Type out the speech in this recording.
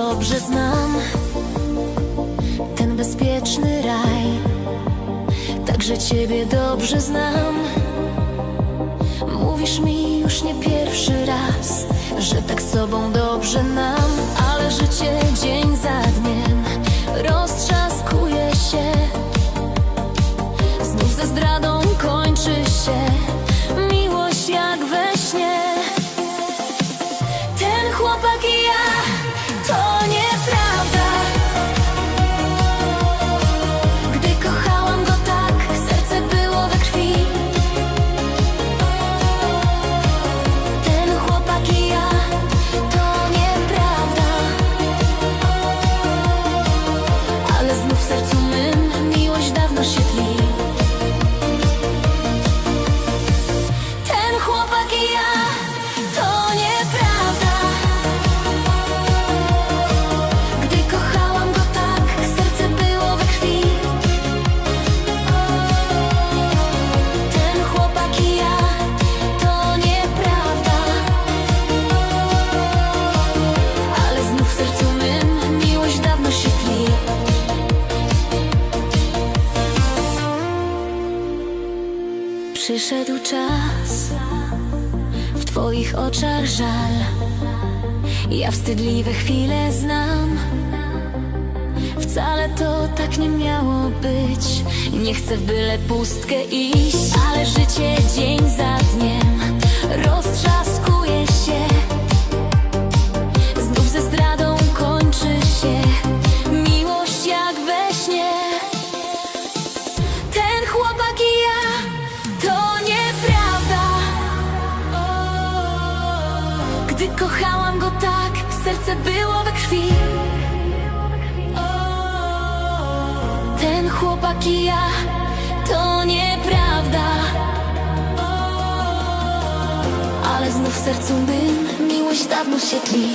dobrze znam Ten bezpieczny raj. Także ciebie dobrze znam. Mówisz mi już nie pierwszy raz Że tak sobą dobrze nam Ale życie dzień Przyszedł czas, w Twoich oczach żal. Ja wstydliwe chwile znam. Wcale to tak nie miało być. Nie chcę w byle pustkę iść, ale życie dzień za dniem roztrzaskuje się. Gdy kochałam go tak, serce było we krwi. Ten chłopak i ja to nieprawda. Ale znów w sercu bym miłość dawno się tli.